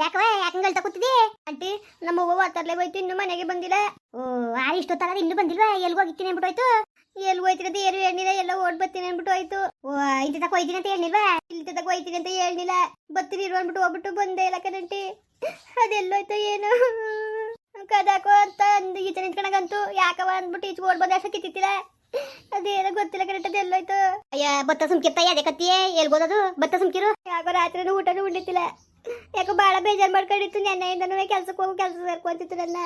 ಯಾಕವ ಯಾಕಂಗ್ ಹೇಳ್ತಾ ಕೂತಿದಿ ಆಂಟಿ, ನಮ್ಮ ಅವ್ವ ತರಲೆ ಹೋಯ್ತು, ಇನ್ನು ಮನೆಗೆ ಬಂದಿಲ್ಲ. ಓ ಆ ತರ ಇನ್ನು ಬಂದಿಲ್ವಾ? ಎಲ್ಲಿ ಹೋಗಿತ್ತೀನಿ ಅನ್ಬಿಟ್ಟು ಹೋಯ್ತು. ಎಲ್ಗ್ ಹೋಯ್ತಿರೋದು ಏನು ಹೇಳಿಲ್ಲ ಎಲ್ಲ ಓಡ್ ಬರ್ತೀನಿ ಅಂದ್ಬಿಟ್ಟು ಹೋಯ್ತು. ಓ, ಇಂತ ತಕ ಹೋಯ್ತೀನಿ ಅಂತ ಹೇಳಿಲ್ವಾ ಇಲ್ಲಿ ತಕ ಹೋಯ್ತೀನಿ ಅಂತ ಹೇಳಿಲ್ಲ ಬರ್ತೀನಿ ಇರು ಅಂದ್ಬಿಟ್ಟು ಹೋಗ್ಬಿಟ್ಟು ಬಂದೆ ಇಲ್ಲ ಕದಂಟಿ ಅದೆಲ್ಲೋಯ್ತು ಏನು? ಕದಾಕೋ ಅಂತ ಅಂದು ಈಚೆ ನಿಂತ್ಕೊಂಡಾಗಂತೂ ಯಾಕವ ಅಂದ್ಬಿಟ್ಟು ಈಚೆ ಓಡ್ ಬಂದ ಅಷ್ಟು ಅದೇನೋ ಗೊತ್ತಿಲ್ಲ ಕರೆಕ್ಟ್ ಅದು ಎಲ್ಲೋಯ್ತು ಅಯ್ಯ ಭತ್ತ ಸುಮ್ಕಿರ್ತಾಯ ಅದೇ ಕತ್ತಿಯೇ? ಎಲ್ಗೋದದು ಭತ್ತ ಸುಮ್ಕಿರು? ಯಾಕೋ ರಾತ್ರಿನೂ ಊಟನೂ ಉಂಡಿತ್ತಿಲ್ಲ ಯಾಕೋ ಭಾಳ ಬೇಜಾರು ಮಾಡ್ಕೊಂಡಿತ್ತು. ನೆನ್ನೆಯಿಂದನೂ ಕೆಲ್ಸಕ್ಕೆ ಹೋಗು ಕೆಲಸ ನನ್ನ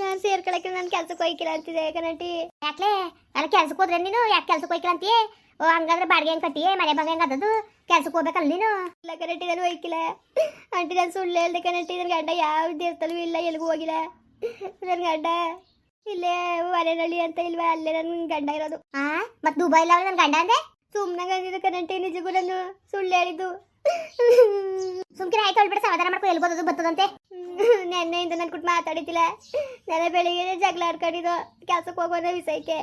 ನಾನು ಸೇರ್ಕೊಳಕ್ಕೆ ನಾನು ಕೆಲ್ಸಕ್ಕೆ ಹೋಯ್ಕಿಲ್ಲ ಅಂತಿದೆ ಕನಟಿ ಯಾಕೆ ಅಲ್ಲ ಕೆಲ್ಸಕ್ಕೆ ಹೋದ್ರೆ ನೀನು? ಯಾಕೆ ಕೆಲ್ಸಕ್ಕೆ ಹೋಯ್ಕಿಲ್ಲ ಅಂತೀಯ? ಓ, ಹಂಗಾದ್ರೆ ಬಾಡಿಗೆ ಹೆಂಗ್ ಕಟ್ಟಿಯೇ ಮನೆ ಬಗ್ಗೆ ಹೆಂಗ್ ಅದದು ಕೆಲ್ಸಕ್ಕೆ ಹೋಗ್ಬೇಕಲ್ಲ ನೀನು? ಇಲ್ಲ ಕನಟಿ ನಾನು ಹೋಯ್ಕಿಲ್ಲ ಆಂಟಿ, ನಾನು ಸುಳ್ಳು ಹೇಳ್ದೆ ಕರೆಂಟಿ ನನ್ನ ಗಂಡ ಯಾವ ದೇವಸ್ಥಾನವೂ ಇಲ್ಲ ಎಲ್ಲಿಗೂ ಹೋಗಿಲ್ಲ. ನನ್ನ ಗಂಡ ಇಲ್ಲೇ ಮನೆನಳ್ಳಿ ಅಂತ ಇಲ್ವಾ? ಅಲ್ಲೇ ನನ್ನ ಗಂಡ ಇರೋದು. ಆ ಮತ್ತೆ ದುಬೈ ಇಲ್ಲ ನನ್ನ ಗಂಡ ಅಂದೆ? ಸುಮ್ಮನೆ ಕರೆಂಟಿ ನಿಜಕ್ಕೂ ನಾನು ಸುಳ್ಳು ಹೇಳಿದ್ದು. ಸುಮ್ಕಿರ ಆಯ್ತು ಹೇಳ್ಬಿಡ ಸಮಾಧಾನ ಮಾಡ್ಕೊ, ಎಲ್ಗೋದದು ಬರ್ತದಂತೆ ನೆನ್ನೆಯಿಂದ ನನ್ನ ಕುಟ್ ಮಾತಾಡಿತಿಲ್ಲ ನೆನೆ ಬೆಳಿಗ್ಗೆ ಜಗಳ ಆಡ್ಕೊಂಡಿದ್ದು ಕೆಲ್ಸಕ್ಕೆ ಹೋಗೋದ ವಿಷಯಕ್ಕೆ.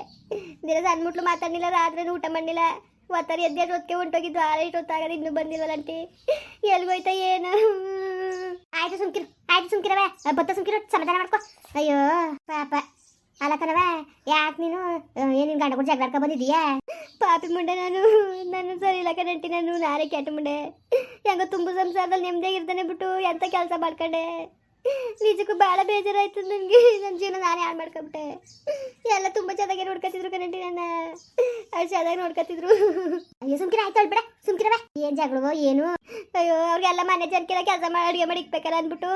ದಿನ ಸಣ್ಣ ಮುಟ್ಲು ಮಾತಾಡಿಲ್ಲ ರಾತ್ರಿ ಊಟ ಮಾಡಿಲ್ಲ ಒತ್ತಾರಿ ಎದ್ದೆ ಹೊತ್ತಿಗೆ ಹೊಂಟೋಗಿದ್ದು ಆರ ಇಷ್ಟು ಹೊತ್ತಾಗದ ಇನ್ನೂ ಬಂದಿಲ್ವಲ್ಲ ಅಂಟಿ. ಎಲ್ಗೋಯ್ತಾ ಏನು? ಆಯ್ತು ಸುಮ್ಕಿರು, ಆಯ್ತು ಸುಮ್ಕಿರವೆ ಬತ್ತ ಸುಮ್ಕಿರು, ಸಮಾಧಾನ ಮಾಡ್ಕೊ. ಅಯ್ಯೋ, ಪಾಪ. ಅಲ್ಲ ಕಣವ ಯಾಕೆ ನೀನು? ಏನಿನ ಗಂಡ ಕೂಡ ಜಗಳಾಡ್ಕ ಬಂದಿದೀಯಾ? ಪಾಪಿ ಮುಂಡೆ ನಾನು ನಾನು ಸರಿ ಇಲ್ಲ ಕಣಂಟಿ ನಾನು ನಾಳೆ ಕೆಟ್ಟ ಮುಂಡೆ. ಹೆಂಗೋ ತುಂಬ ಸಂಸಾರದಲ್ಲಿ ನೆಮ್ಮದಿಯಾಗಿರ್ತಾನೆ ಬಿಟ್ಟು, ಎಂತ ಕೆಲಸ ಮಾಡ್ಕೊಂಡೆ? ನಿಜಕ್ಕೂ ಭಾಳ ಬೇಜಾರಾಯ್ತು ನನಗೆ ನನ್ನ ಜೀವನ ನಾನೇ ಹಾಳು ಮಾಡ್ಕೊಂಬಿಟ್ಟೆ. ಎಲ್ಲ ತುಂಬ ಚೆನ್ನಾಗಿ ನೋಡ್ಕೊತಿದ್ರು ಕಣಂಟಿ ನನ್ನ. ಅವ್ರು ಚೆನ್ನಾಗಿ ನೋಡ್ಕೊತಿದ್ರು. ಅಯ್ಯೋ, ಸುಮ್ಕಿರ, ಆಯ್ತು ಹೇಳ್ಬೇಡ ಸುಮ್ಕಿರವ ಏನ್ ಜಗಳವೋ ಏನು? ಅಯ್ಯೋ, ಅವ್ರಿಗೆಲ್ಲ ಮನೆ ಜನಕ್ಕೆಲ್ಲ ಕೆಲಸ ಮಾಡಿ ಅಡುಗೆ ಮಾಡಿ ಇಕ್ಬೇಕಲ್ಲ ಅಂದ್ಬಿಟ್ಟು.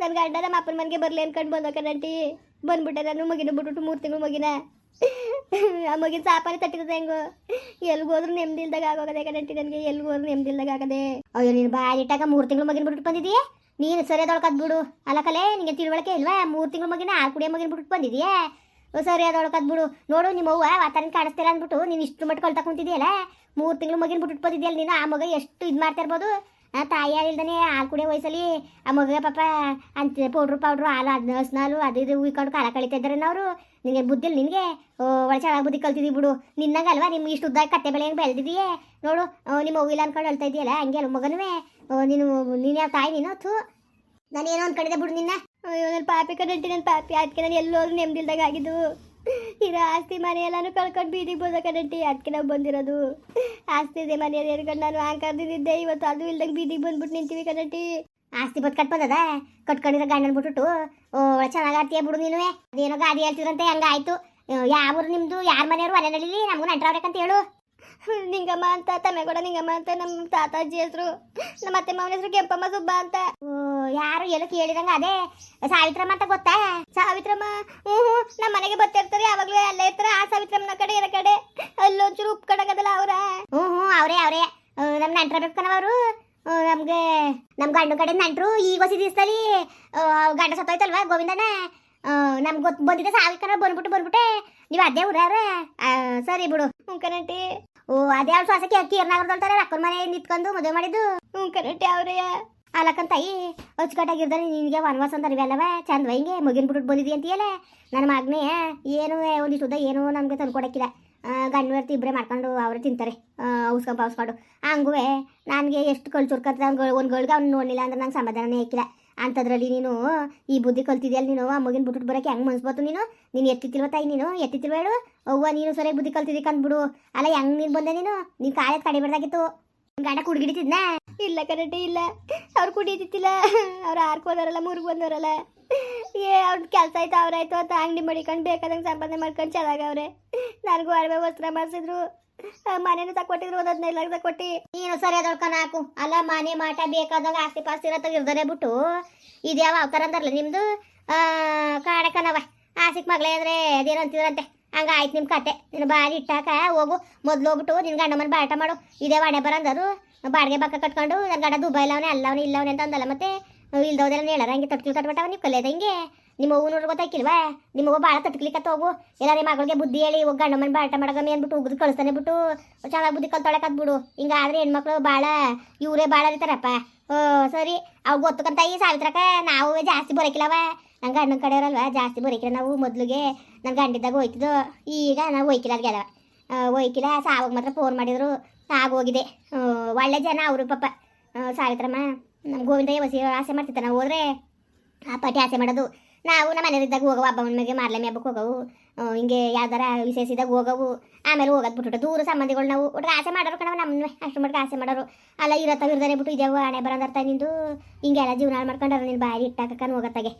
ನನ್ನ ಗಂಡ ನಮ್ಮ ಅಪ್ಪನ ಮನೆಗೆ ಬರಲಿ ಅನ್ಕೊಂಡು ಬಂದ ಕಣಂಟಿ ಬಂದ್ಬಿಟ್ಟೆ ನಾನು ಮಗಿನ ಬಿಟ್ಬಿಟ್ಟು ಮೂರು ತಿಂಗಳು ಮಗಿನ. ಆ ಮಗಿನ ಸಾಪಾನೆ ತಟ್ಟಿದ ಹೆಂಗು. ಎಲ್ಗೋದ್ರು ನೆಮ್ಮದಿಲ್ದಾಗ ಆಗೋಗದೆ ಕಣಂಟಿ ನನಗೆ. ಎಲ್ಗೋದ್ರು ಹೋದ್ರು ನೆಮ್ಮದಿ ಇಲ್ದಾಗ ಆಗದೆ. ಅಯ್ಯೋ, ನೀನು ಬಾಡಿಟ್ಟಾಗ ಮೂರು ತಿಂಗಳು ಮಗಿನ ಬಿಟ್ಬಿಟ್ಟು ಬಂದಿದೀಯ? ನೀನು ಸರಿಯಾದೊಳಕದ್ ಬಿಡು. ಅಲ್ಲ ಕಲೆ ನಿಂಗೆ ತಿಳುವಳಿಕೆ ಇಲ್ವಾ? ಮೂರು ತಿಂಗಳ ಮಗಿನ ಆ ಕುಡಿಯ ಮಗಿನ ಬಿಟ್ಟು ಸರಿ ಸರಿಯಾದೊಳಕದ್ ಬಿಡು. ನೋಡು ನಿಮ್ಮ ಅವ್ವ ವಾತಾವರಣ ಅಂದ್ಬಿಟ್ಟು ನೀನು ಇಷ್ಟು ಮಟ್ಟ ಕೊಳ್ತಾ ಕುಂತಿದ್ಯಲ್ಲ? ಮೂರು ತಿಂಗಳು ಮಗಿನ ಬಿಟ್ಟು ಬಂದಿದ್ಯಲ್ಲ ನೀನು ಆ ಮಗ ಎಷ್ಟು ಇದು ಮಾಡ್ತಾ ಇರ್ಬೋದು? ತಾಯಿ ಇಲ್ದಾನೆ? ಹಾಲು ಕುಡಿಯೋ ವಯಸ್ಸಲ್ಲಿ ಆ ಮಗ ಪಾಪ ಅಂತ ಪೌಡ್ರು ಪೌಡ್ರು ಹಾಲು ಅದು ಹಸ್ನಾಲು ಅದು ಇದು ಉಯ್ಕೊಂಡು ಕಾಲ ಕಳಿತಾ ಇದ್ದಾರೆ ಅವರು ನಿನಗೆ ಬುದ್ಧಿಲ್ ನಿನಗೆ? ಚೆನ್ನಾಗಿ ಬುದ್ಧಿ ಕಲ್ತಿದ್ದೀವಿ ಬಿಡು. ನಿನ್ನಂಗಲ್ವಾ? ನಿಮ್ಗೆ ಇಷ್ಟು ಉದ್ದ ಕತ್ತೆ ಬೆಳೆ ಹೆಂಗೆ ಬೆಳೆದಿದೆಯೇ? ನೋಡು ನಿಮ್ಮ ಹೂವಿಲ್ಲ ಅನ್ಕೊಂಡು ಹೇಳ್ತಾ ಇದೆಯಲ್ಲ ಹಂಗೆ ಅಲ್ಲ ಮಗನುವೆ? ಆ, ನೀನು ನೀನು ಯಾವ ತಾಯಿ ನೀನು? ಥೂ. ನಾನು ಏನೋ ಅನ್ಕೊಂಡಿದ್ದೆ ಬಿಡು ನಿನ್ನ. ಅಯ್ಯೋ ನನ್ನ ಪಾಪಿ ಕಡಂಟಿ ನನ್ನ ಪಾಪಿ. ಅದಕ್ಕೆ ನಾನು ಎಲ್ಲೋದ್ರು ನೆಮ್ಮದಿಲ್ದಾಗ ಆಗಿದ್ದು. ಇರೋ ಆಸ್ತಿ ಮನೆ ಎಲ್ಲಾನು ಕಳ್ಕೊಂಡು ಬೀದಿಗೆ ಬಂದ ಕಡಂಟಿ ಅದಕ್ಕೆ ನಾವು ಬಂದಿರೋದು. ಆಸ್ತಿ ಇದೆ ಮನೆಯಲ್ಲಿ ಹೇಳ್ಕೊಂಡು ನಾನು ಹಾಕರ್ದಿದ್ದೆ ಇವತ್ತು ಅದು ಇಲ್ದಂಗೆ ಬೀದಿಗೆ ಬಂದ್ಬಿಟ್ಟು ನಿಂತೀವಿ ಕಡಂಟಿ ಆಸ್ತಿ ಬದ್ ಕಟ್ಬೋದದ ಕಟ್ಕೊಂಡಿರೋ ಗಂಡನ ಬಿಟ್ಬಿಟ್ಟು. ಓ ಚೆನ್ನಾಗಿ ಆಡ್ತೀಯ ಬಿಡು ನೀನು. ಅದೇನೋ ಗಾಡಿ ಹೇಳ್ತಿದ್ರಂತೆ, ಹಂಗಾಯ್ತು. ಯಾವ ಊರು ನಿಮ್ದು? ಯಾರ ಮನೆಯವರು? ಮನೆ ನಡೀಲಿ? ನಮಗೂ ನಂಟ್ರವ್ಬೇಕಂತ ಹೇಳು. ನಿಂಗಮ್ಮ ಅಂತ ತಮ್ಮೆಗೌಡ ನಿಂಗಮ್ಮ ಅಂತ ನಮ್ಮ ತಾತಾಜಿ ಹೆಸರು ನಮ್ಮ ಅತ್ತೆ ಮಾವನ ಹೆಸರು ಕೆಂಪಮ್ಮ ಸುಬ್ಬ ಅಂತ. ಯಾರು ಎಲ್ಲ ಕೇಳಿದಂಗ ಅದೇ? ಸಾವಿತ್ರಮ್ಮ ಅಂತ ಗೊತ್ತಾ? ಸಾವಿತ್ರಮ್ಮ ಹ್ಞೂ ಹ್ಞೂ ನಮ್ಮ ಮನೆಗೆ ಬರ್ತಿರ್ತಾರೆ ಯಾವಾಗಲೂ ಅಲ್ಲೇ ಇರ್ತಾರೆ. ಆ ಸಾವಿತ್ರಮ್ಮನ ಕಡೆ ಇರೋ ಕಡೆ ಅಲ್ಲೊಂಚೂರು ಉಪ್ಪು ಕಡಗದಲ್ಲ ಅವ್ರ. ಹ್ಞೂ ಹ್ಞೂ ಅವರೇ ಅವರೇ. ನಮ್ಮ ನೆಂಟ್ರ ಬೇಕನವರು ನಮ್ಗೆ ನಮ್ಮ ಗಂಡು ಕಡೆ ನೆಂಟ್ರು. ಈಗ ಹೊಸ ದಿವಸದಲ್ಲಿ ಗಂಡ ಸತ್ತೋಯ್ತಲ್ವಾ ಗೋವಿಂದನ? ನಮ್ಗೆ ಗೊತ್ತು ಬಂದಿದೆ ಸಾವಿತ್ರ ಬಂದ್ಬಿಟ್ಟು ಬಂದ್ಬಿಟ್ಟೆ. ನೀವು ಅದೇ ಊರ ಸರಿ ಬಿಡು. ಹ್ಞೂ ಕನಟಿ ಓ ಅದೇ ಅವ್ರು ಶ್ವಾಸಕ್ಕೆ ಇರ್ನಾಗರ್ದೊಳ್ತಾರೆ ಅಕ್ಕನ ಮನೆ ನಿಂತ್ಕೊಂಡು ಮದುವೆ ಮಾಡಿದ್ದು. ಹ್ಞೂ ಕರೆಕ್ಟ್ ಅವ್ರೇ. ಅಲ್ಲಕ್ಕಂತ ತಾಯಿ ಅಚ್ಚುಕಟ್ಟಾಗಿರ್ದಾನೆ ನಿನಗೆ ವನವಾಸ ಅಂತಾರೆ ಇವೆಲ್ಲವ. ಚಂದ ಹಿಂಗೆ ಮುಗಿನ ಬಿಟ್ಬಿಟ್ಟು ಬಂದಿದಿ ಅಂತೀಯಲ್ಲ? ನನ್ನ ಮಗನೇ ಏನು ಒಂದಿಷ್ಟು ಉದ್ದ ಏನೂ ನಮಗೆ ತಂದ್ಕೊಡಕ್ಕಿಲ್ಲ ಗಂಡು ಇಬ್ಬರೇ ಮಾಡ್ಕೊಂಡು ಅವರೇ ತಿಂತಾರೆ. ಔಸ್ಕೊಂಡು ಪಾವ್ಸ್ಕೊಂಡು ಹಂಗುವೆ ನನಗೆ ಎಷ್ಟು ಕಳ್ ಚುರ್ಕತ್ತ ಅವ್ನು ಒಂದು ಗಳಿಗೆ ಅವ್ನು ನೋಡಲಿಲ್ಲ ಅಂದ್ರೆ ನಂಗೆ ಸಮಾಧಾನನೇ ಇಕ್ಕಿಲ್ಲ. ಅಂಥದ್ರಲ್ಲಿ ನೀನು, ಈ ಬುದ್ಧಿ ಕಲ್ತಿದ್ಯಲ್ಲ ನೀನು, ಆ ಮಗಿನ ಬಿಟ್ಬಿಟ್ಟು ಬರೋಕೆ ಹೆಂಗೆ ಮನ್ಸ್ಬೋದು ನೀನು? ನೀನು ಎತ್ತಿತ್ತಿಲ್ವ ತಾಯಿ ನೀನು? ಎತ್ತಿತ್ತಿಲ್ವೇಳು ಅವ್ವ, ನೀನು ಸರಿಯಾಗಿ ಬುದ್ಧಿ ಕಲ್ತಿದ್ದಿ ಅಂದ್ಬಿಡು ಅಲ್ಲ, ಹೆಂಗ್ ನೀನು ಬಂದೆ ನೀನು? ನೀನು ಕಾಯತ್ ಕಡಿಬಾರ್ದಾಗಿತ್ತು ಗಂಡ ಕುಡ್ಗಿಡಿತಿದ್ನ? ಇಲ್ಲ ಕರೆಕ್ಟೇ ಇಲ್ಲ. ಅವ್ರು ಕುಡಿತಿತ್ತಿಲ್ಲ ಅವ್ರು ಆರ್ಕ್ ಹೋದವರಲ್ಲ, ಮೂರ್ಗೆ ಬಂದವರಲ್ಲ. ಏ ಅವ್ರ ಕೆಲಸ ಆಯ್ತು ಅವ್ರಾಯ್ತು ಅಂತ ಅಂಗಡಿ ಮಡಿಕೊಂಡು ಬೇಕಾದಂಗೆ ಸಂಪಾದನೆ ಮಾಡ್ಕೊಂಡು ಚೆನ್ನಾಗವ್ರೆ ನನಗೂ ಅಡವೆ ವಸ್ತ್ರ ಮಾಡಿಸಿದ್ರು. ಮನೇನು ತಕೊಟ್ಟಿದ್ರು ಒಂದ್ ಹದಿನೈದು ಲಕ್ಷ ಕೊಟ್ಟಿ ನೀನು ಸರಿ ಅದೊಳ್ಕನ ಹಾಕು. ಅಲ್ಲ, ಮನೆ ಮಾಟ ಬೇಕಾದಾಗ ಆಸ್ತಿ ಪಾಸ್ತಿ ಇರೋ ತೆಗಿರ್ದಾರೆ ಬಿಟ್ಟು ಇದ್ಯಾವ ಅವತಾರ ಅಂತಾರಲ್ಲ ನಿಮ್ದು? ಕಾಡಕನವ ಆಸಿಕ್ ಮಗಳೇ ಅಂದ್ರೆ ಅದೇನೋ ಅಂತಿದ್ರಂತೆ. ಹಂಗ ಆಯ್ತು ನಿಮ್ಮ ಕತೆ. ನಿನ್ನ ಬಾಡಿ ಇಟ್ಟಾಕ ಹೋಗು. ಮೊದ್ಲು ಹೋಗ್ಬಿಟ್ಟು ನಿನ್ನ ಗಂಡ ಬಾಟ ಮಾಡು. ಇದೇ ವಾಡೆ ಬರಂದರು ಬಾಡಿಗೆ ಬಕ್ಕ ಕಟ್ಕೊಂಡು ನನ್ನ ಗಂಡ ದುಬೈಲವನೇ ಅಲ್ಲವನೇ, ಇಲ್ಲವನೇ ಅಂತ ಅಂದಲ್ಲ ಮತ್ತೆ. ಇಲ್ದೋದೆಲ್ಲ ಹೇಳಾರ ಹಂಗೆ ತಟ್ಕಿಲ್ ಕಟ್ಬಿಟ್ಟವ ನೀವು ಕಲಿಯೋದ ಹಿಂಗೆ? ನಿಮ್ಮ ಗೊತ್ತಾಕಿಲ್ವಾ? ನಿಮ್ಮ ಭಾಳ ತಟ್ಕಲಿಕ್ಕೆ ಹೋಗು ಎಲ್ಲ ನಿಮ್ಮ ಮಗಳಿಗೆ ಬುದ್ಧಿ ಹೇಳಿ ಹೋಗಿ ಗಂಡ ಮನೆ ಬಾಟ ಮಾಡಗಮ್ಮಿ ಅಂದ್ಬಿಟ್ಟು ಉಗಿದು ಕಳಿಸ್ತಾನೆ ಬಿಟ್ಟು, ಚೆನ್ನಾಗಿ ಬುದ್ಧಿ ಕಲ್ತೊಳಕ್ ಬಿಡು. ಹಿಂಗಾದ್ರೆ ಹೆಣ್ಮಕ್ಳು ಭಾಳ ಇವರೇ ಭಾಳ ಅರಿತಾರಪ್ಪ ಸರಿ, ಅವ್ ಗೊತ್ತಕ್ಕಂತ ಈ ಸಾವಿತ್ರಕ್ಕ ನಾವು ಜಾಸ್ತಿ ಬರೋಕಿಲ್ಲವ. ನನ್ನ ಗಂಡನ ಕಡೆಯವರಲ್ವ, ಜಾಸ್ತಿ ಬರೋಕಿಲ್ಲ ನಾವು ಮೊದಲಿಗೆ. ನನ್ನ ಗಂಡಿದ್ದಾಗ ಹೋಯ್ತಿದ್ದು, ಈಗ ನಾವು ಹೋಯ್ಕಿಲ್ಲ ಅದ್ಗೆಲ್ಲ ಹೋಯ್ಕಿಲ್ಲ, ಸಾವಾಗ ಮಾತ್ರ ಫೋನ್ ಮಾಡಿದ್ರು ಆಗೋಗಿದೆ ಒಳ್ಳೆ ಜನ ಅವರು ಪಾಪ. ಸಾವಿತ್ರಮ್ಮ ನಮ್ಮ ಗೋವಿಂದ ವಸಿ ಆಸೆ ಮಾಡ್ತಿದ್ದ ನಾವು ಹೋದ್ರೆ ಆ ಪಟ್ಟಿ ಆಸೆ ಮಾಡೋದು. ನಾವು ನಮ್ಮ ಮನೆಯಲ್ಲಿದ್ದಾಗ ಹೋಗವು, ಹಬ್ಬ ಹುಣ್ಣಿಮೆಗೆ ಮಾರ್ಲೆ ಹಬ್ಬಕ್ಕೆ ಹೋಗವು ಹಿಂಗೆ ಯಾವ್ದಾರ ವಿಶೇಷ ಇದ್ದಾಗ ಹೋಗವು, ಆಮೇಲೆ ಹೋಗೋದು ಬಿಟ್ಬಿಟ್ಟು ದೂರ ಸಂಬಂಧಿಗಳು ನಾವು ಒಟ್ಟು ಆಸೆ ಮಾಡೋರು ಕಣವ ನಮ್ಮ ಅಷ್ಟು ಮಟ್ಟಿಗೆ ಆಸೆ ಮಾಡೋರು. ಅಲ್ಲ, ಇರತ್ತ ಇರ್ದಾರೆ ಬಿಟ್ಟು ಇದೇವು ಹಣೆ ಬರೋದರ್ತ ನಿಂದು? ಹಿಂಗೆಲ್ಲ ಜೀವನ ಮಾಡ್ಕೊಂಡಾರ ನೀನು ಬಾಯಿ ಇಟ್ಟಾಕನ್ ಹೋಗತ್ತಾಗೆ.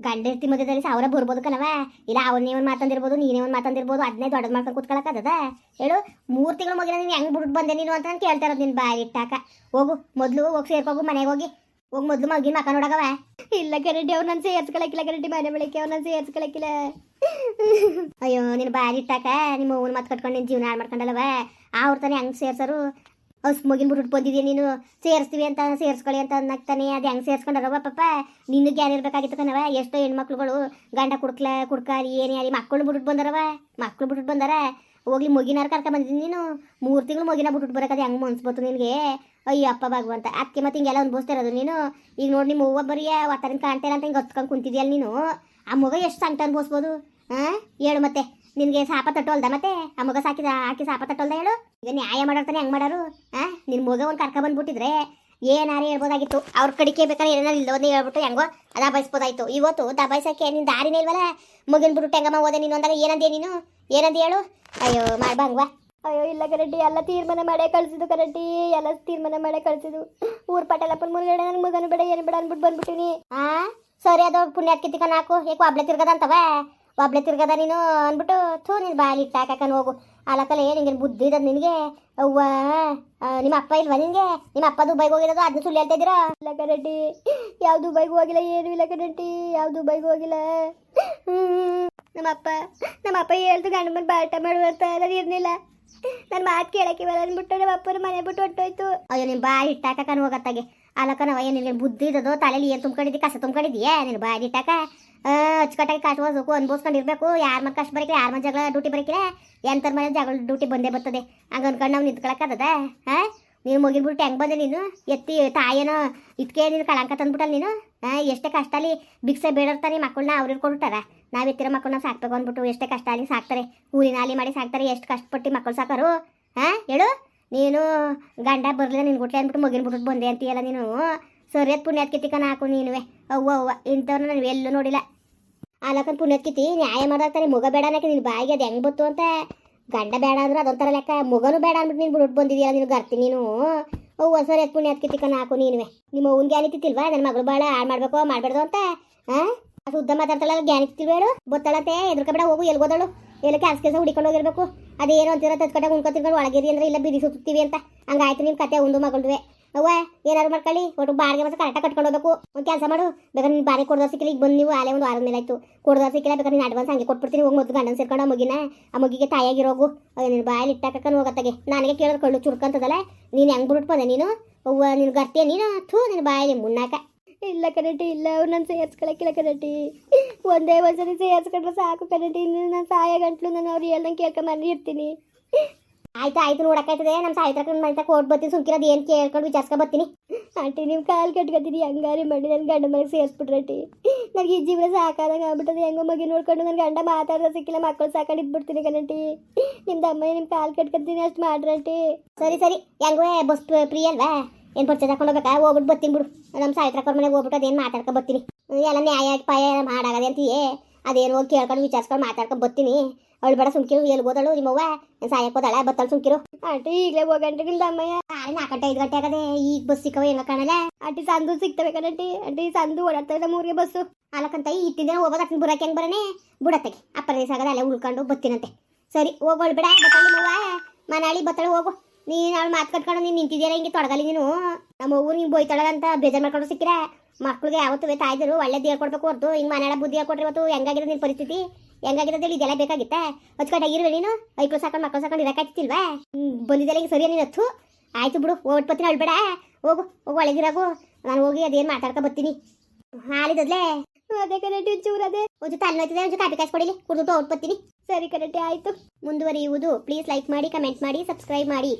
ಗಂಡ ಇರ್ತಿ ಮಧ್ಯದಲ್ಲಿ ಸಾವಿರ ಬರ್ಬೋದು ಕಣವ ಇಲ್ಲ, ಅವನ್ನೇ ಒಂದು ಮಾತಂದಿರ್ಬೋದು ನೀನೇ ಒಂದು ಮಾತಂದಿರ್ಬೋದು ಅದನ್ನೇ ದೊಡ್ಡದು ಮಾಡ್ಕೊಂಡು ಕೂತ್ಕೊಳಕ್ಕದ ಹೇಳು, ಮೂರು ತಿಂಗಳು ಮಗಿನ ನೀನು ಹೆಂಗೆ ಬಿಟ್ಟು ಬಂದೆ ನೀನು ಅಂತ ನಾನು ಕೇಳ್ತಾ ಇರೋದು ನಿನ್ನ ಬಾಯಿ ಇಟ್ಟಾಕ. ಹೋಗು, ಮೊದಲು ಹೋಗಿ ಸೇರ್ಕೋಗು, ಮನೆಗೆ ಹೋಗಿ. ಹೋಗಿ ಮೊದ್ಲು ಮಗಿನ ಮಕ್ಕ ನೋಡಗವ ಇಲ್ಲ ಗ್ಯಾರಂಟಿ ಅವ್ರು ನಾನು ಸೇರ್ಸ್ಕೊಳಕಿಲ್ಲ ಗ್ಯಾರಂಟಿ ಮನೆ ಬೆಳಗ್ಗೆ ಅವ್ರು ನಾನು ಸೇರ್ಸ್ಕೊಳಕಿಲ್ಲ ಅಯ್ಯೋ ನಿನ್ನ ಬಾರಿ ಇಟ್ಟಾಕ ನಿಮ್ಮ ಅವ್ನ ಮತ್ತೆ ಕಟ್ಕೊಂಡು ನಿನ್ನ ಜೀವನ ಹಾಳು ಮಾಡ್ಕೊಂಡಲ್ಲವ ಅವ್ರ ತಾನೇ ಹೆಂಗೆ ಸೇರ್ಸರು ಅವ್ಸ್ ಮಗಿನ ಬಿಟ್ಟು ಬಂದಿದ್ದೀಯ ನೀನು ಸೇರಿಸ್ತೀವಿ ಅಂತ ಸೇರಿಸ್ಕೊಳ್ಳಿ ಅಂತ ಅನ್ನಕ್ತಾನೆ ಅದು ಹೆಂಗೆ ಸೇರಿಸ್ಕೊಂಡಾರವ ಪಾಪ ನಿನ್ನ ಗ್ಯಾನ್ ಇರ್ಬೇಕಾಗಿತ್ತು ಕಣವ ಎಷ್ಟೋ ಹೆಣ್ಮಕ್ಳುಗಳು ಗಂಡ ಕುಡ್ಕ್ಲ ಕುಡ್ಕಾರಿ ಏನೇ ಯಾರಿ ಮಕ್ಕಳು ಬಿಟ್ಬಿಟ್ಟು ಬಂದಾರವ ಮಕ್ಕಳು ಬಿಟ್ಬಿಟ್ಟು ಬಂದಾರ ಹೋಗ್ಲಿ ಮುಗಿನಾರು ಕರ್ಕ ಬಂದಿದ್ದೀನಿ ನೀನು. ಮೂರು ತಿಂಗಳು ಮಗಿನ ಬಿಟ್ಟು ಬರೋಕದು ಹೆಂಗೆ ಮನ್ಸ್ಬೋದು ನಿನಗೆ? ಅಯ್ಯೋ ಅಪ್ಪ ಭಗವಂತ ಅದಕ್ಕೆ ಮತ್ತೆ ಹಿಂಗೆಲ್ಲ ಅನ್ಭವಿಸ್ತಿರೋದು ನೀನು. ಈಗ ನೋಡಿ ನಿಮ್ಮ ಹೂವ ಬರೀ ಒತ್ತರಿಂದ ಕಾಣ್ತೇನೆ ಅಂತ ಹಿಂಗೆ ಹೊತ್ಕೊಂಡು ಕುಂತಿದ್ಯಲ್ಲ ನೀನು. ಆ ಮಗ ಎಷ್ಟು ಸಂಕಟ ಅನ್ಭವಿಸ್ಬೋದು ಹಾಂ ಹೇಳು ಮತ್ತೆ, ನಿನಗೆ ಸಾಪ ತಟ್ಟೋಲ್ದ ಮತ್ತೆ? ಆ ಮಗ ಸಾಕಿದ ಹಾಕಿ ಸಾಪ ತಟ್ಟೋಲ್ದ ಹೇಳು? ಈಗ ನ್ಯಾಯ ಮಾಡೋರ್ತಾನೆ ಹೆಂಗೆ ಮಾಡೋರು? ಹಾಂ ನಿನ್ನ ಮಗ ಒಂದು ಕರ್ಕ ಬಂದ್ಬಿಟ್ಟಿದ್ರೆ ಏನಾರು ಹೇಳ್ಬೋದಾಗಿತ್ತು. ಅವ್ರ ಕಡಿಕೆ ಬೇಕಾದ್ರೆ ಏನಾರು ಇಲ್ಲದೋದೇ ಹೇಳ್ಬಿಟ್ಟು ಹೆಂಗೋ ದಬಾಯಿಸ್ಬೋದಾಯ್ತು ಇವತ್ತು ದಬಾಯಿಸಕ್ಕೆ ನಿನ್ನ ದಾರಿನೇ ಇಲ್ವಲ್ಲ? ಮಗಿನ ಬಿಟ್ಟು ಹೆಂಗಮ್ಮ ಓದೆ ನೀನು ಅಂದಾಗ ಏನಂದೆ ನೀನು? ಏನಂದ ಹೇಳು? ಅಯ್ಯೋ ಮಾಡ್ಬಂಗ್ವಾ ಅಯ್ಯೋ ಇಲ್ಲ ಕರೆಂಟಿ ಎಲ್ಲ ತೀರ್ಮಾನ ಮಾಡೇ ಕಳ್ಸಿದ್ದು ಕರೆಂಟಿ ಎಲ್ಲ ತೀರ್ಮಾನ ಮಾಡೇ ಕಳ್ಸಿದ್ದು. ಊರ್ ಪಟೇಲಪ್ಪನ ಮುರುಗಡೆ ನನ್ನ ಮಗನ ಬೇಡ ಏನು ಬೇಡ ಅನ್ಬಿಟ್ಟು ಬಂದ್ಬಿಟ್ಟಿನಿ ಆ? ಸರಿ ಅದು ಪುಣ್ಯ ಕಿತ್ತಿಕ ನಾಕು ಏಕೆ ಒಬ್ಳೆ ತಿರ್ಗದ ಅಂತವ? ಒಬ್ಳೆ ತಿರ್ಗದ ನೀನು ಅಂದ್ಬಿಟ್ಟು ಥೂ ನೀನು ಬಾಲಿ ಇಟ್ಟಾಕನ್ ಹೋಗು. ಅಲಕಲ್ಲ ಏನು ಹಿಂಗೆ ಬುದ್ಧಿ ಇದ್ದದ ನಿನಗೆ? ಅವ್ವ ನಿಮ್ಮ ಅಪ್ಪ ಇಲ್ವಾ ನಿನಗೆ? ನಿಮ್ಮ ಅಪ್ಪ ದುಬೈಗೆ ಹೋಗಿರೋದು ಅದನ್ನ ಸುಳ್ಳು ಹೇಳ್ತಾ ಇದ್ದೀರಾ? ಇಲ್ಲ ಕರೆಂಟಿ ಯಾವ ದುಬೈಗೆ ಹೋಗಿಲ್ಲ ಏನು ಇಲ್ಲ ಕರೆಂಟಿ ಯಾವ ದುಬೈಗೆ ಹೋಗಿಲ್ಲ. ಹ್ಮ್. ನಮ್ಮಪ್ಪ ನಮ್ಮಪ್ಪ ಹೇಳ್ದು ಗಂಡ ಮನೆ ಬಾಟ ಮಾಡುವಂತ ನಾನು ಇರ್ಲಿಲ್ಲ. ನನ್ನ ಮಾತು ಕೇಳಕ್ಕೆ ಬರಲ್ಲ ಅಂದ್ಬಿಟ್ಟು ನಮ್ಮ ಅಪ್ಪನ ಮನೆ ಬಿಟ್ಟು ಹೊಟ್ಟೋಯ್ತು ಅಯ್ಯೋ, ನಿನ್ ಬಾಯಿ ಇಟ್ಟಾಕನ್ ಹೋಗತ್ತಾಗೆ. ಅಲಕ ನಾವು ಏನು ನಿನ್ಗೆ ಬುದ್ಧಿ ಇದ್ದದೋ ತಲೆಯಲ್ಲಿ ಏನು ತುಂಬ್ಕೊಂಡಿದ್ದಿ, ಕಸ ತುಂಬ್ಕೊಂಡಿದ್ಯಾ ನಿನ್ ಬಾಯಿ ಇಟ್ಟಾಕ ಅಚ್ಚುಕಟ್ಟಾಗಿ ಕಾಸು ಹೋಗ್ಬೇಕು ಅನ್ಭವಿಸ್ಕೊಂಡಿರ್ಬೇಕು ಯಾರ ಮನೆ ಕಷ್ಟ ಬರೀಕಿಲ್ಲ ಯಾರ ಮನೆ ಜಗಳ ಡ್ಯೂಟಿ ಬರೀಕಿಲ್ಲ ಎಂತರ ಮನೆ ಜಗಳ ಡ್ಯೂಟಿ ಬಂದೇ ಬರ್ತದೆ. ಹಂಗ ಅನ್ಕೊಂಡು ನಾವು ನಿಂತ್ಕೊಳಕ್ಕದ ಹಾಂ ನೀನು ಮುಗಿನ್ಬಿಟ್ಟು ಹೆಂಗೆ ಬಂದೆ ನೀನು? ಎತ್ತಿ ತಾಯೇನೋ ಇದಕ್ಕೆ ನೀನು ಕಳಂಕ ತಂದ್ಬಿಟ್ಟಲ್ಲ ನೀನು? ಎಷ್ಟೇ ಕಷ್ಟ ಅಲ್ಲಿ ಭಿಕ್ಷೆ ಬೇಡರ್ತಾರೆ ಮಕ್ಕಳನ್ನ ಅವ್ರು ಕೊಡ್ತಾರ ನಾವು ಎತ್ತಿರೋ ಮಕ್ಕಳನ್ನ ಸಾಕ್ಬೇಕು ಅಂದ್ಬಿಟ್ಟು ಎಷ್ಟೇ ಕಷ್ಟ ಅಲ್ಲಿ ಸಾಕ್ತಾರೆ, ಊರಿನ ಮಾಡಿ ಸಾಕ್ತಾರೆ, ಎಷ್ಟು ಕಷ್ಟಪಟ್ಟು ಮಕ್ಕಳು ಸಾಕರು? ಹಾಂ ಹೇಳು. ನೀನು ಗಂಡ ಬರಲಿಲ್ಲ ನಿನ್ನ ಗುಟ್ಲೆ ಅಂದ್ಬಿಟ್ಟು ಮಗಿನ ಬಿಟ್ಟು ಬಂದೆ ಅಂತೀಯಲ್ಲ ನೀನು? ಸರಿಯಾದ ಕಿತ್ತಿಕನ ಹಾಕು ನೀನುವೆ. ಅವ್ವ ಅವ್ವ ಇಂಥವ್ರನ್ನ ನಾನು ಎಲ್ಲೂ ನೋಡಿಲ್ಲ. ಅಲ್ಲಕ್ಕಂದು ಪುಣ್ಯದ ಕಿತ್ತಿ ನ್ಯಾಯ ಮಾಡಾಕ್ತಾನೆ ಮುಗ ಬೇಡ ಅನ್ನಕ್ಕೆ ನಿನ್ನ ಬಾಯಿಗೆ ಅದು ಹೆಂಗೆ ಬತ್ತು ಅಂತ ಗಂಡ ಬೇಡ ಅಂದ್ರೆ ಅದೊಂಥರ ಲೆಕ್ಕ. ಮಗನೂ ಬೇಡ ಅಂದ್ಬಿಟ್ಟು ನೀನು ಬಿಟ್ಟು ಬಂದಿದೀಯಲ್ಲ, ನೀನು ಗರ್ತಿ ನೀನು. ಅವ್ವ ಸರಿಯಾದ ಪುಣ್ಯಾತ್ಕಿತಿಕನ ಹಾಕು ನೀನುವೆ. ನಿಮ್ಮ ಅವ್ವನ್ ಗ್ಯಾನಿತಿಲ್ವಾ ನನ್ನ ಮಗಳು ಭಾಳ ಹಾಳು ಮಾಡಬೇಕು, ಮಾಡಬೇಡ್ದು ಅಂತ? ಹಾಂ ಶುದ್ಧ ಮಾತಾಡ್ತಾಳ ಗ್ಯಾನಿತಿಲ್ವ ಹೇಳು? ಗೊತ್ತಾಳತ್ತೆ? ಎದ್ರಕಬೇಡ ಹೋಗು ಎಲ್ಗೋದಳು ಎಲ್ಲ ಕೆಲಸ ಕೆಲಸ ಹುಡಿಕೊಂಡು ಹೋಗಿರ್ಬೇಕು. ಅದೇನು ಅಂತಿರೋ ತತ್ಕಟ್ಟಾಗ ಉಣ್ಕೊ ತಿನ್ಕೊಂಡು ಒಳಗಿರಿ ಅಂದ್ರೆ ಇಲ್ಲ ಬಿದಿ ಸುತ್ತೀವಿ ಅಂತ. ಹಂಗಾಯ್ತು ನಿಮ್ಮ ಕತೆ ಒಂದು ಮಗಳ್ದುವೆ. ಅವ್ವ, ಏನಾದ್ರು ಮಾಡ್ಕೊಳ್ಳಿ. ಒಟ್ಟು ಬಾಡಿಗೆ ಮತ್ತೆ ಕರೆಕ್ಟಾಗಿ ಕಟ್ಕೊಂಡು ಹೋಗಬೇಕು. ಒಂದು ಕೆಲಸ ಮಾಡು. ಬೇಕಾದ್ರೆ ನೀನು ಬಾರಿ ಕೊಡ್ದ ಸಿಕ್ಕಿಲ್ಲ. ಈಗ ಬಂದು ನೀವು ಆಲೇ ಒಂದು ವಾರದ ಮೇಲೆ ಆಯ್ತು. ಕೊಡ್ದ ಸಿಕ್ಕಿಲ್ಲ, ಬೇಕಾದ್ರೆ ನೀನು ಅಡ್ವಾನ್ಸ್ ಹಂಗೆ ಕೊಟ್ಬಿಡ್ತೀನಿ. ಹೋಗಿ ಮೊದಲು ಗಂಡನ ಸೇರ್ಕೊಂಡು ಆ ಮಗಿನ, ಆ ಮಗಿಗೆ ತಾಯಾಗಿರೋಗು ನೀನು ಬಾಯಲ್ಲಿ ಇಟ್ಟಾಕನ್ನು ಹೋಗತ್ತಾಗೆ ನನಗೆ ಕೇಳೋದು ಕಳ್ಳು ಚುರ್ಕಂತದಲ್ಲ. ನೀನು ಹೆಂಗೆ ಬಿಟ್ಬಿಟ್ಟು ನೀನು? ಅವ್ವ, ನೀನು ಗರ್ತಿಯ ನೀನು? ಥೂ ನಿನ್ನ ಬಾಯಲ್ಲಿ ಮುನ್ನಾಕ ಇಲ್ಲ ಕರೆಂಟಿ ಇಲ್ಲ. ಅವ್ರು ನಾನು ಸೇರ್ಸ್ಕೊಳಕ್ಕಿಲ್ಲ ಕರೆಂಟಿ. ಒಂದೇ ಒಂದ್ಸರಿ ಸೇರ್ಸ್ಕೊಂಡ್ರೆ ಸಾಕು ಕರೆಂಟಿ. ನಾನು ಸಾಯ ಗಂಟ್ಲು ನಾನು ಅವ್ರು ಹೇಳ್ದಂಗೆ ಕೇಳ್ಕೊಂಬಂದು ಇರ್ತೀನಿ ಆಯ್ತು ಆಯ್ತು ನೋಡಕ್ಕಾಯ್ತದೆ. ನಮ್ಮ ಸಾಯ್ತಕ್ಕ ಮನೆ ಕೊಟ್ಟು ಬರ್ತೀನಿ ಸುಂಕಿರೋದು ಏನು ಕೇಳ್ಕೊಂಡು ವಿಚಾರಿಸ್ಕೊಂಡು ಬರ್ತೀನಿ. ಆಂಟಿ, ನೀವು ಕಾಲು ಕಟ್ಕೊತೀನಿ ಹಂಗಾರಿ ಮಾಡಿ ನನ್ನ ಗಂಡ ಮನೆಗೆ ಸೇರಿಸ್ಬಿಟ್ರಂಟಿ. ನನಗೆ ಈ ಜೀವನ ಸಾಕಾದಂಗೆ ಆಗ್ಬಿಟ್ಟದೆ. ಹೆಂಗೋ ಮಗಿ ನೋಡ್ಕೊಂಡು ನನ್ನ ಗಂಡ ಮಾತಾಡೋ ಸಿಕ್ಕಿಲ್ಲ. ಮಕ್ಕಳು ಸಾಕೊಂಡು ಇದ್ಬಿಡ್ತೀನಿ ಕಣಂಟಿ. ನಿಮ್ದು ಅಮ್ಮ ನಿಮ್ಮ ಕಾಲು ಕಟ್ಕೊತೀನಿ ಅಷ್ಟು ಮಾಡ್ರಂಟಿ. ಸರಿ ಸರಿ. ಹೆಂಗೋ ಬಸ್ ಫ್ರೀ ಅಲ್ವಾ? ಏನು ಪರ್ಚೇಸ್ ಹಾಕೊಂಡು ಹೋಗ್ಬೇಕಾ? ಹೋಗ್ಬಿಟ್ಟು ಬರ್ತೀನಿ ಬಿಡು. ನಮ್ಮ ಸಾಯ್ತ್ರಕ್ಕವ್ರ ಮನೆಗೆ ಹೋಗ್ಬಿಟ್ಟು ಅದೇನು ಮಾತಾಡ್ಕೊ ಬರ್ತೀನಿ. ಎಲ್ಲ ನ್ಯಾಯ ಪಾಯ ಮಾಡಾಗದೆ ಅಂತೀಯೇ? ಅದೇನು ಹೋಗಿ ಕೇಳ್ಕೊಂಡು ವಿಚಾರಿಸ್ಕೊಂಡು ಮಾತಾಡ್ಕೊಂಡು ಬರ್ತೀನಿ. ಅವಳು ಬೇಡ ಸುಮ್ಕಿರು ಎಲ್ಲಿ ಹೋದಳು? ನಿಮ್ಮವ್ವ ಸಾಯಕ್ಕೆ ಓದಾಳ ಬತ್ತಳು ಸುಮ್ಕಿರು. ಆಂಟಿ ಈಗಲೇ ಹೋಗಂಟಿ ನಿಮ್ದು ಅಮ್ಮಯ್ಯ. ನಾಲ್ಕು ಗಂಟೆ ಐದು ಗಂಟೆ ಆಗದೆ ಈಗ ಬಸ್ ಸಿಕ್ಕವ ಹೆಂಗ ಕಾಣಲ್ಲ? ಆಂಟಿ ಸಂದು ಸಿಗ್ತವೆ ಕಣಂಟಿ ಆಂಟಿ. ಸಂದು ಓಡಾಡ್ತವೆ ಮೂರಿಗೆ ಬಸ್ಸು ಅಲ್ಲಕ್ಕಂತ ಇತ್ತಿನ ದಿನ ಹೋಗೋದು ಅಕ್ಕನ ಬರಕ್ಕೆ ಹೆಂಗೆ ಬರನೆ? ಬುಡತ್ತಗೆ. ಅಪ್ಪರ ದಿವಸ ಆಗದೆ ಅಲ್ಲೇ ಉಳ್ಕೊಂಡು ಬತ್ತಿನಂತೆ. ಸರಿ ಹೋಗೋಳು ಬಿಡ. ಬತ್ತಳು ನಿಮ್ಮವ್ವ ಮನಾಳಿ ಬತ್ತಳು ಹೋಗು. ನೀನು ಅವಳು ಮಾತು ಕಟ್ಕೊಂಡು ನೀನು ನಿಂತಿದ್ದೀರ ಹಿಂಗೆ ತೊಡಗಲಿ ನೀನು? ನಮ್ಮ ಊರು ನೀನು ಬೋಯ್ತಾಳಂತ ಬೇಜಾರು ಮಾಡ್ಕೊಂಡು ಸಿಕ್ಕಿರ? ಮಕ್ಳಿಗೆ ಯಾವತ್ತೂ ಒಳ್ಳೆ ದೇಹ ಕೊಡ್ಬೇಕು ಹೊರತು. ಹಿಂಗೆ ಮನೆಯಾಳ ಬುದ್ಧಿ ಹೇಳ್ಕೊಟ್ರೆ ಇವತ್ತು ಹೆಂಗಾಗಿದೆ ನಿನ್ನ ಪರಿಸ್ಥಿತಿ? ಹೆಂಗಾಗಿದೆ ಹೇಳಿ ಇದೆಲ್ಲ ಬೇಕಾಗಿತ್ತ? ಇರು ನೀನು? ಐಕ್ಳು ಸಾಕೊಂಡು ಮಕ್ಕಳು ಸಾಕೊಂಡು ಇರಕ್ಕಾಗ್ತಿಲ್ವಾ ಬಂದಿದ್ದೆಲ್ಲ ಈಗ ಸರಿಯ ನೀನು ಹತ್ತು? ಆಯ್ತು ಬಿಡು, ಹೋಗಿ ಬತ್ತೀನಿ ಅಳ್ಬೇಡ. ಹೋಗು ಹೋಗು, ಒಳಗಿರಾಗು. ನಾನು ಹೋಗಿ ಅದೇನು ಮಾತಾಡ್ಕೊ ಬರ್ತೀನಿ. ಹಾಲಿದದ್ಲೇ? ಅದೇ ಕರೆಕ್ಟ್ ಒಂಚೂರು ಅದೇ ಒಂಚೂರು ತಲೆ ನೋಯ್ತದೆ, ಒಂಚೂರು ಕಾಪಿ ಕಾಸು ಕೊಡಿಲಿ. ಕುಡಿದು ಬರ್ತೀನಿ. ಸರಿ ಕರೆಕ್ಟ್ ಆಯ್ತು. ಮುಂದುವರಿಯುವುದು ಪ್ಲೀಸ್ ಲೈಕ್ ಮಾಡಿ ಕಮೆಂಟ್ ಮಾಡಿ ಸಬ್ಸ್ಕ್ರೈಬ್ ಮಾಡಿ.